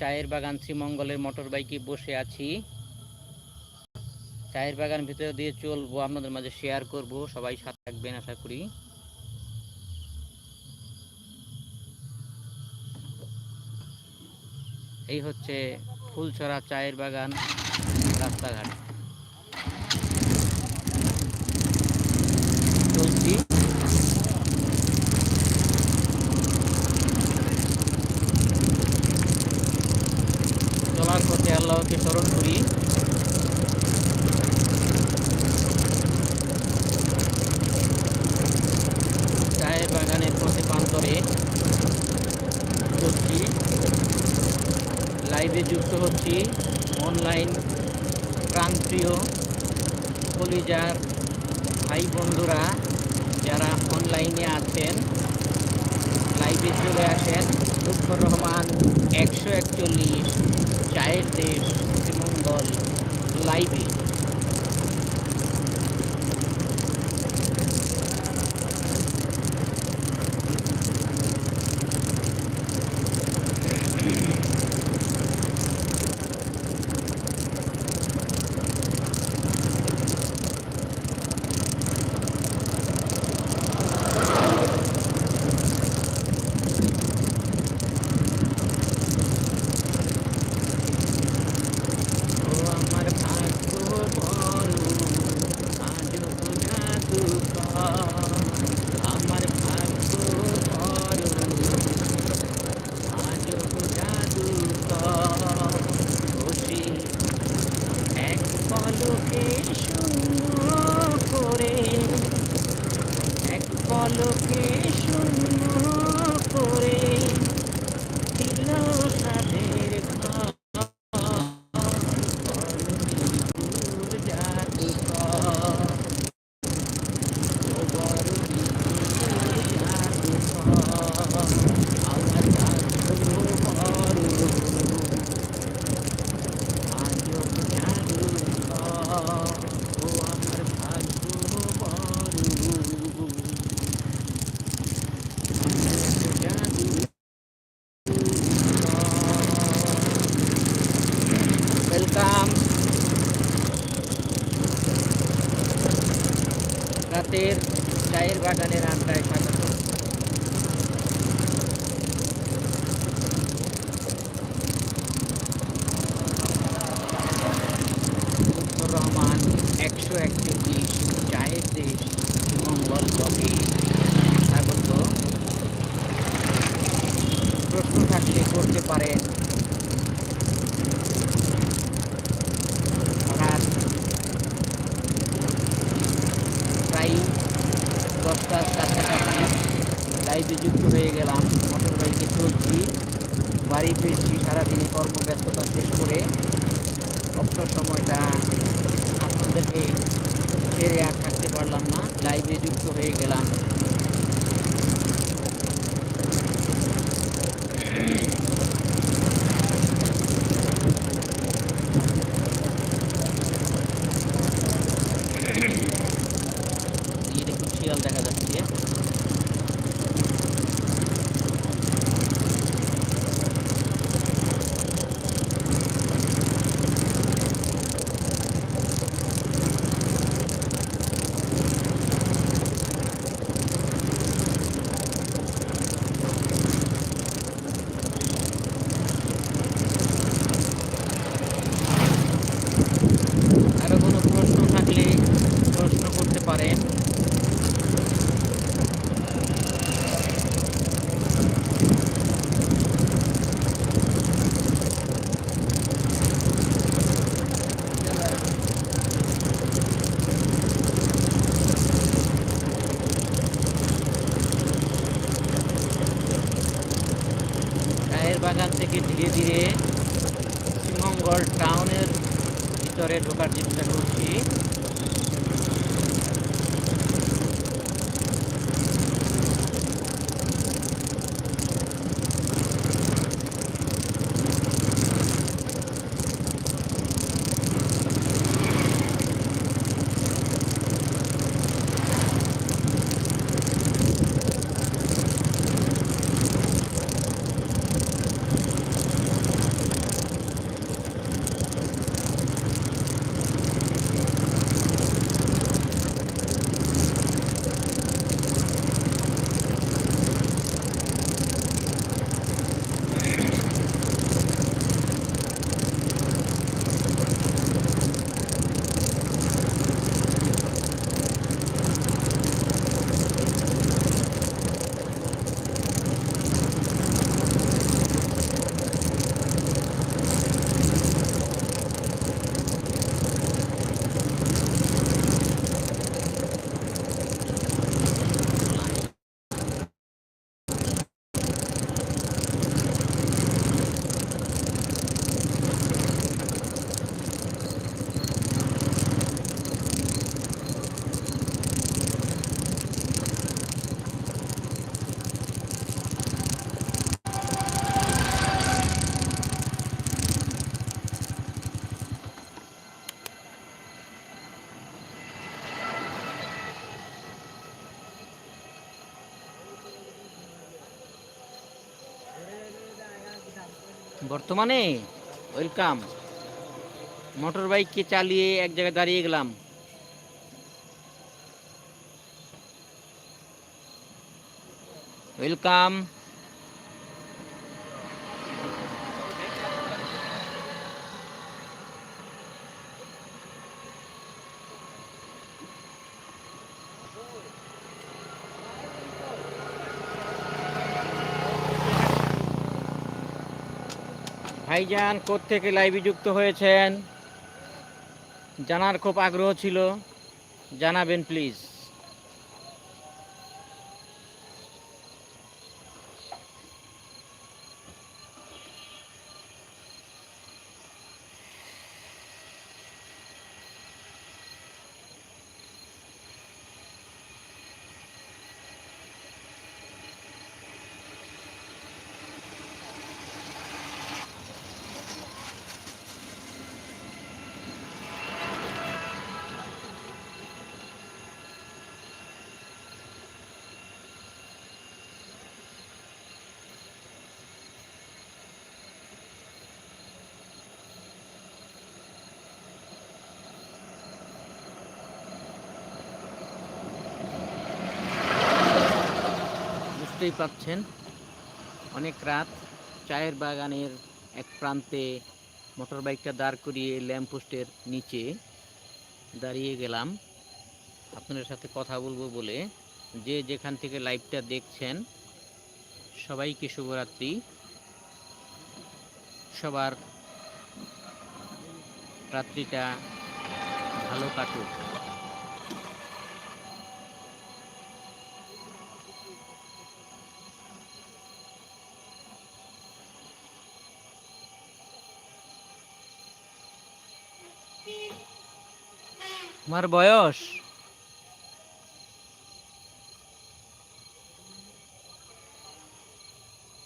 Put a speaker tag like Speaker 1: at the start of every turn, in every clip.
Speaker 1: চায়ের বাগান শ্রীমঙ্গলের মোটর বাইকে বসে আছি। চায়ের বাগান ভিতরে দিয়ে চলবো, আপনাদের মাঝে শেয়ার করব, সবাই সাথে থাকবেন, আশা করি। এই হচ্ছে ফুলছড়া চায়ের বাগান রাস্তাঘাট চলছি চলার পথে আল্লাহকে স্মরণ করি। চায়ের বাগানের পথে প্রান্তরে করছি লাইভে যুক্ত হচ্ছি। অনলাইন প্রান্তীয় কলিজার ভাই বন্ধুরা, যারা অনলাইনে আছেন লাইভে চলে আসেন। লুৎফর রহমান একশো একচল্লিশ। চায়ের দেশ শ্রীমঙ্গল লাইভে ও বর্তমানে ওয়েলকাম মোটর বাইককে চালিয়ে এক জায়গায় দাঁড়িয়ে গেলাম। ওয়েলকাম ভাইজান থেকে লাইভে যুক্ত হয়েছেন? জানার খুব আগ্রহ ছিল। জানাবেন প্লিজ বুঝতেই পাচ্ছেন, অনেক রাত। চায়ের বাগানের এক প্রান্তে মোটর বাইকটা দাঁড় করিয়ে ল্যাম্পপোস্টের নিচে দাঁড়িয়ে গেলাম। আপনাদের সাথে কথা বলব বলে যে যেখান থেকে লাইভটা দেখছেন, সবাইকে শুভরাত্রি। সবার রাত্রিটা ভালো কাটুক। তোমার বয়স?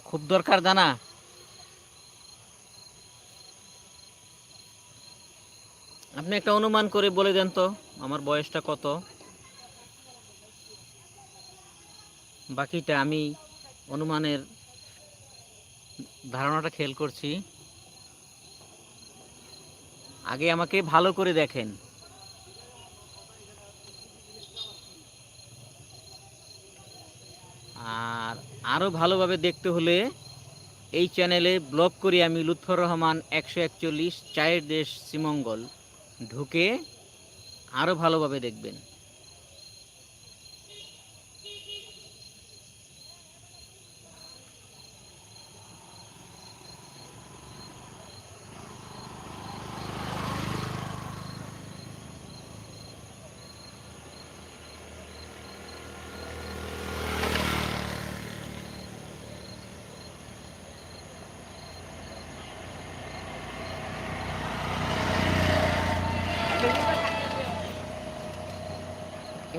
Speaker 1: খুব দরকার জানা। আপনি একটা অনুমান করে বলে দেন তো, আমার বয়সটা কত? বাকিটা আমি অনুমানের ধারণাটা খেয়াল করছি। আগে আমাকে ভালো করে দেখেন। আর আরও ভালোভাবে দেখতে হলে এই চ্যানেলে ব্লগ করি আমি লুৎফর রহমান একশো একচল্লিশ চায়ের দেশ শ্রীমঙ্গল। ঢুকে আরও ভালোভাবে দেখবেন।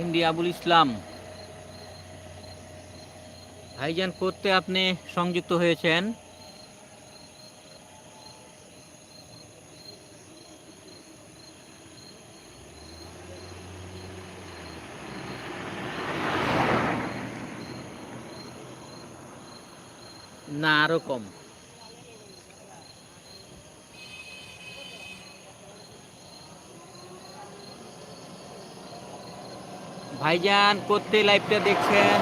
Speaker 1: এমডি আবুল ইসলাম। ভাইজান করতে আপনি সংযুক্ত হয়েছেন। না আরও কম। ভাইজান করতে লাইভটা দেখছেন।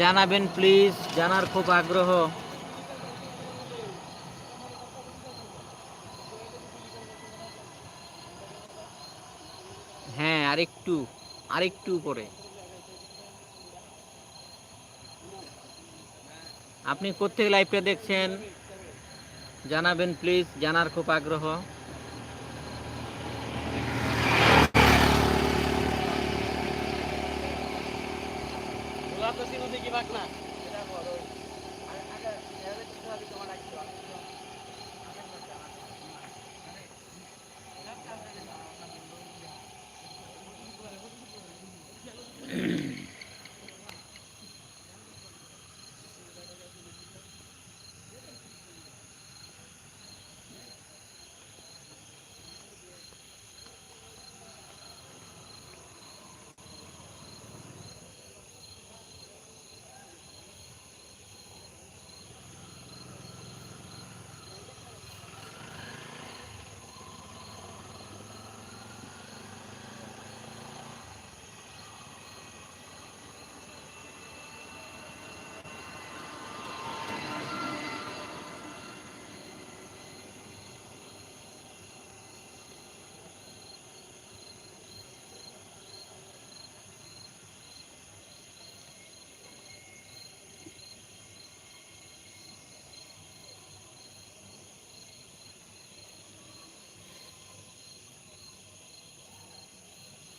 Speaker 1: জানাবেন প্লিজ জানার খুব আগ্রহ। হ্যাঁ আরেকটু আরেকটু উপরে। আপনি কোথেকে লাইভটা দেখছেন। জানাবেন প্লিজ জানার খুব আগ্রহ। понятно?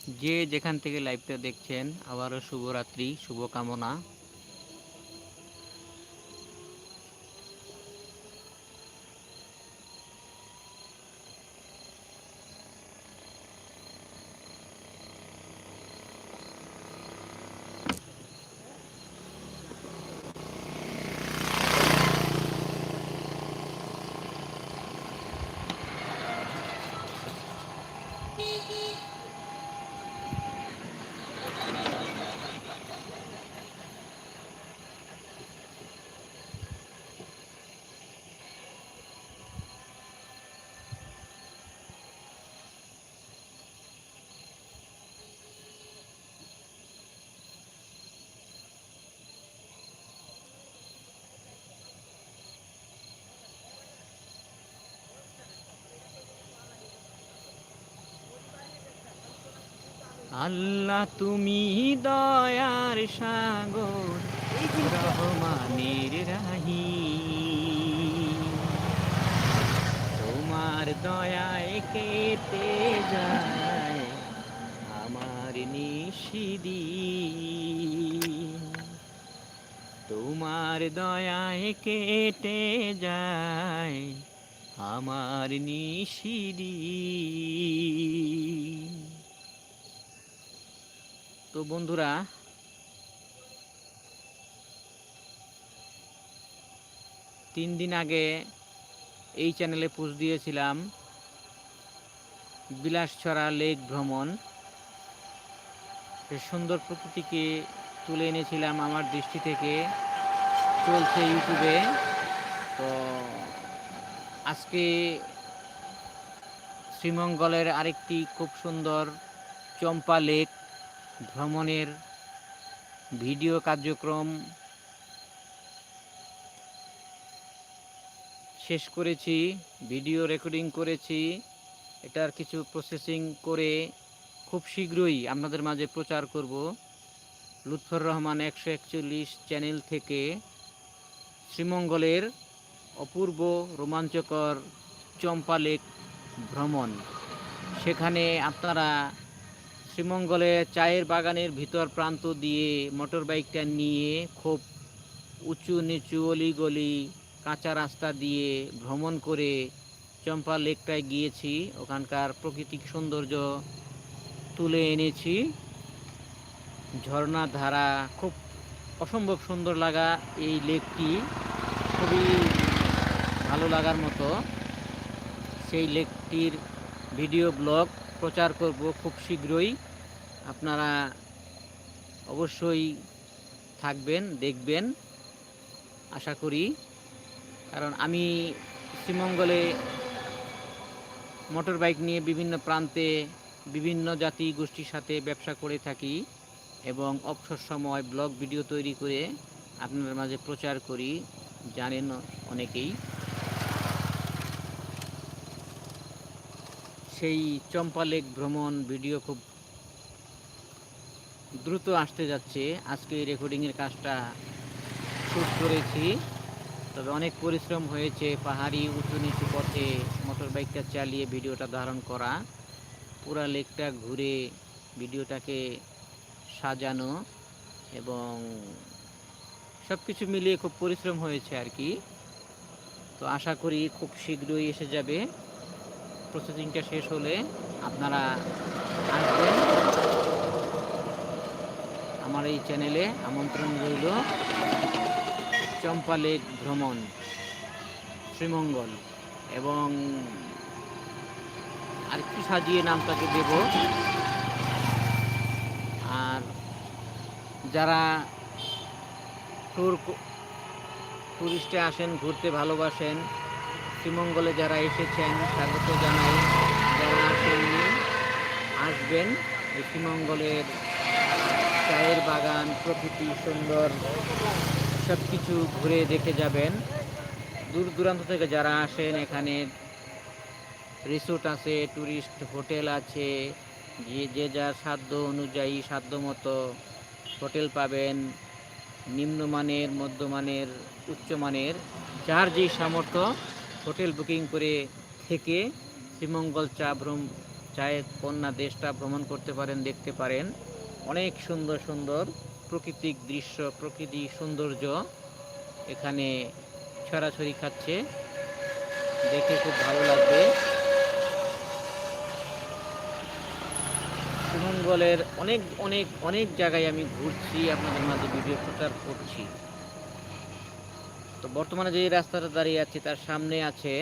Speaker 1: যে যেখান থেকে লাইভটা দেখছেন আবারও শুভরাত্রি শুভকামনা। আল্লাহ তুমি দয়ার সাগর, রহমানের রাহি। তোমার দয়ায় কেটে যায় আমার নিষিদি তোমার দয়ায় কেটে যায় আমার নিষিদি তো বন্ধুরা, তিন দিন আগে এই চ্যানেলে পোস্ট দিয়েছিলাম বিলাসছড়া লেক ভ্রমণ। সুন্দর প্রকৃতিকে তুলে এনেছিলাম আমার দৃষ্টি থেকে। চলছে ইউটিউবে। তো আজকে শ্রীমঙ্গলের আরেকটি খুব সুন্দর চম্পা লেক ভ্রমণের ভিডিও কার্যক্রম শেষ করেছি, ভিডিও রেকর্ডিং করেছি। এটার কিছু প্রসেসিং করে খুব শীঘ্রই আপনাদের মাঝে প্রচার করব। লুৎফর রহমান একশো একচল্লিশ চ্যানেল থেকে শ্রীমঙ্গলের অপূর্ব রোমাঞ্চকর চম্পা লেক ভ্রমণ। সেখানে আপনারা শ্রীমঙ্গলে চায়ের বাগানের ভিতর প্রান্ত দিয়ে মোটর বাইকটা নিয়ে খুব উঁচু নিচু অলিগলি কাঁচা রাস্তা দিয়ে ভ্রমণ করে চম্পা লেকটায় গিয়েছি। ওখানকার প্রাকৃতিক সৌন্দর্য তুলে এনেছি। ঝর্ণা ধারা খুব অসম্ভব সুন্দর লাগা এই লেকটি। খুবই ভালো লাগার মতো। সেই লেকটির ভিডিও ব্লগ প্রচার করব খুব শীঘ্রই। আপনারা অবশ্যই থাকবেন, দেখবেন, আশা করি। কারণ আমি শ্রীমঙ্গলে মোটর বাইক নিয়ে বিভিন্ন প্রান্তে বিভিন্ন জাতি গোষ্ঠীর সাথে ব্যবসা করে থাকি এবং অবসর সময় ব্লগ ভিডিও তৈরি করে আপনাদের মাঝে প্রচার করি, জানেন অনেকেই। সেই চম্পা লেক ভ্রমণ ভিডিও খুব দ্রুত আসতে যাচ্ছে। আজকে এই রেকর্ডিংয়ের কাজটা শ্যুট করেছি। তবে অনেক পরিশ্রম হয়েছে, পাহাড়ি উঁচু নিচু পথে মোটর বাইকটা চালিয়ে ভিডিওটা ধারণ করা, পুরা লেকটা ঘুরে ভিডিওটাকে সাজানো এবং সব কিছু মিলিয়ে খুব পরিশ্রম হয়েছে আর কি। তো আশা করি খুব শীঘ্রই এসে যাবে। প্রসেসিংটা শেষ হলে আপনারা আসবেন। আমার এই চ্যানেলে আমন্ত্রণ রইল চম্পা লেক ভ্রমণ, শ্রীমঙ্গল এবং আর কি সাজিয়ে নামটাকে দেব। আর যারা ট্যুর টুরিস্টে আসেন, ঘুরতে ভালোবাসেন শ্রীমঙ্গলে যারা এসেছেন, স্বাগত জানাই। যারা আসেননি, আসবেন। শ্রীমঙ্গলের চায়ের বাগান, প্রকৃতি সুন্দর সব কিছু ঘুরে দেখে যাবেন। দূর দূরান্ত থেকে যারা আসেন, এখানে রিসোর্ট আছে ট্যুরিস্ট হোটেল আছে। যে যে যার সাধ্য অনুযায়ী, সাধ্য মতো হোটেল পাবেন। নিম্নমানের, মধ্যমানের, উচ্চমানের, যার যেই সামর্থ্য হোটেল বুকিং করে থেকে শ্রীমঙ্গল চা ভ্রম চায়ের কন্যা দেশটা ভ্রমণ করতে পারেন, দেখতে পারেন। অনেক সুন্দর সুন্দর প্রাকৃতিক দৃশ্য, প্রকৃতি সৌন্দর্য এখানে ছড়াছড়ি খাচ্ছে। দেখে খুব ভালো লাগবে। সুমঙ্গলের অনেক অনেক অনেক জায়গায় আমি ঘুরছি, আপনাদের মাঝে ভিডিও প্রচার করছি। তো বর্তমানে যে রাস্তাটা দাঁড়িয়ে আছি, তার সামনে আছে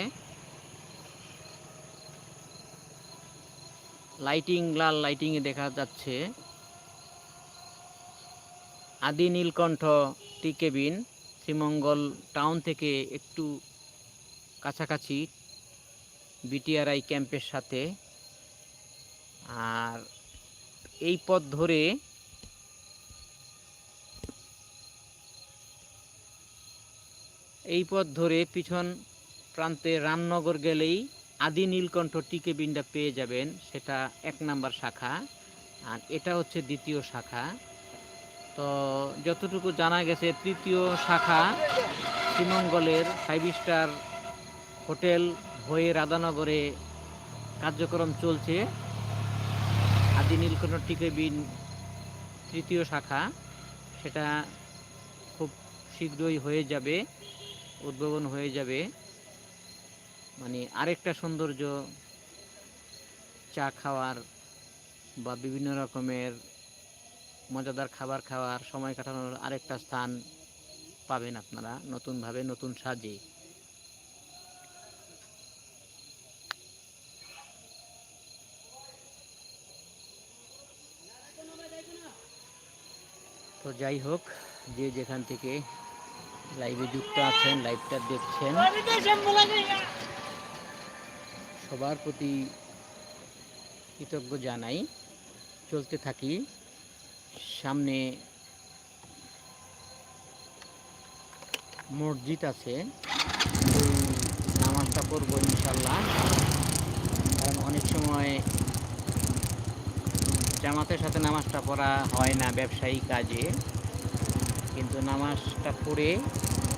Speaker 1: লাইটিং, লাল লাইটিং এ দেখা যাচ্ছে। Adi Nilkantha tea cabin, Sreemangal town থেকে একটু কাছাকাছি বিটিআরআই ক্যাম্পের সাথে। আর এই পথ ধরে এই পথ ধরে পিছন প্রান্তে রামনগর গেলেই আদি নীলকণ্ঠ টিকে বিনটা পেয়ে যাবেন, সেটা এক নাম্বার শাখা। আর এটা হচ্ছে দ্বিতীয় শাখা। তো যতটুকু জানা গেছে, তৃতীয় শাখা শ্রীমঙ্গলের ফাইভ স্টার হোটেল হয়ে রাধানগরে কার্যক্রম চলছে। আদি নীলকণ্ঠ টিকে বিন তৃতীয় শাখা, সেটা খুব শীঘ্রই হয়ে যাবে। উদ্ভাবন হয়ে যাবে। মানে আরেকটা সৌন্দর্য চা খাওয়ার বা বিভিন্ন রকমের মজাদার খাবার খাওয়ার, সময় কাটানোর আরেকটা স্থান পাবেন আপনারা নতুনভাবে, নতুন সাজে। তো যাই হোক, যে যেখান থেকে লাইভে যুক্ত আছেন লাইভটা দেখছেন। সবার প্রতি কৃতজ্ঞ জানাই। চলতে থাকি। সামনে মসজিদ আছে। নামাজটা পড়ব ইনশাল্লাহ কারণ অনেক সময় জামাতের সাথে নামাজটা পড়া হয় না ব্যবসায়ী কাজে। কিন্তু নামাজটা পড়ে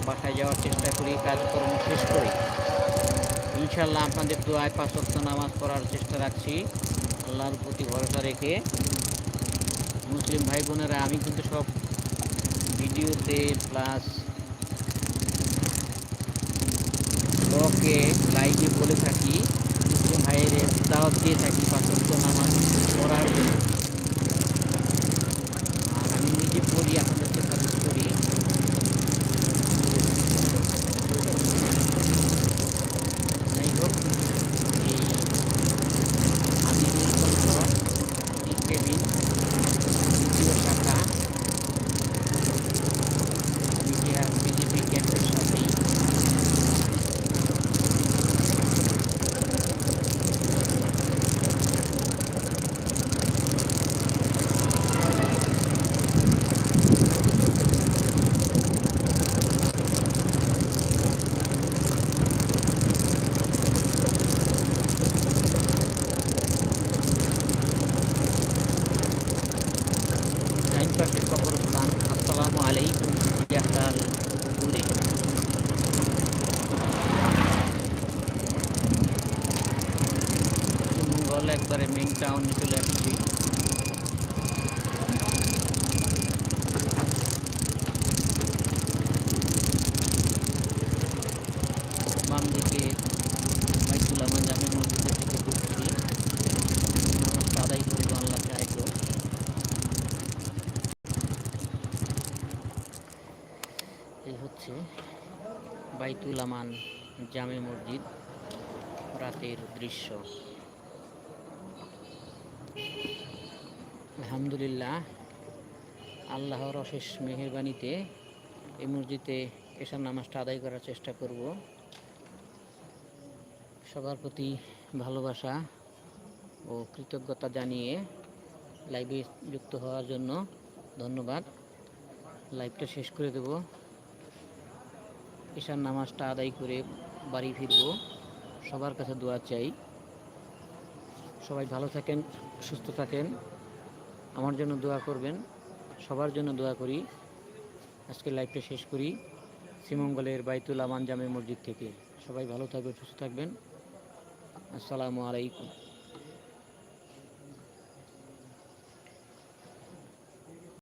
Speaker 1: বাসায় যাওয়ার চেষ্টা করি, কাজকর্ম শেষ করি। ইনশাল্লাহ আপনাদের দোয়ায় পাঁচ ওয়াক্ত নামাজ পড়ার চেষ্টা রাখছি, আল্লাহর প্রতি ভরসা রেখে। মুসলিম ভাই বোনেরা আমি কিন্তু সব ভিডিওতে প্লাস ব্লগে লাইভে বলে থাকি, মুসলিম ভাইয়ের দাওয়াত দিয়ে থাকি পাঁচ ওয়াক্ত নামাজ পড়ার জন্য। चले मिंग टाउन चले আলহামদুলিল্লাহ, আল্লাহর অশেষ মেহেরবানিতে এই মসজিদে এসার নামাজটা আদায় করার চেষ্টা করব। সবার প্রতি ভালোবাসা ও কৃতজ্ঞতা জানিয়ে লাইভে যুক্ত হওয়ার জন্য ধন্যবাদ। লাইভটা শেষ করে দেব। ঈশার নামাজটা আদায় করে বাড়ি ফিরব। সবার কাছে দোয়া চাই। সবাই ভালো থাকেন, সুস্থ থাকেন। আমার জন্য দোয়া করবেন, সবার জন্য দোয়া করি। আজকে লাইভটা শেষ করি, শ্রীমঙ্গলের বাইতুল আমান জামে মসজিদ থেকে। সবাই ভালো থাকবেন, সুস্থ থাকবেন। আসসালামু আলাইকুম।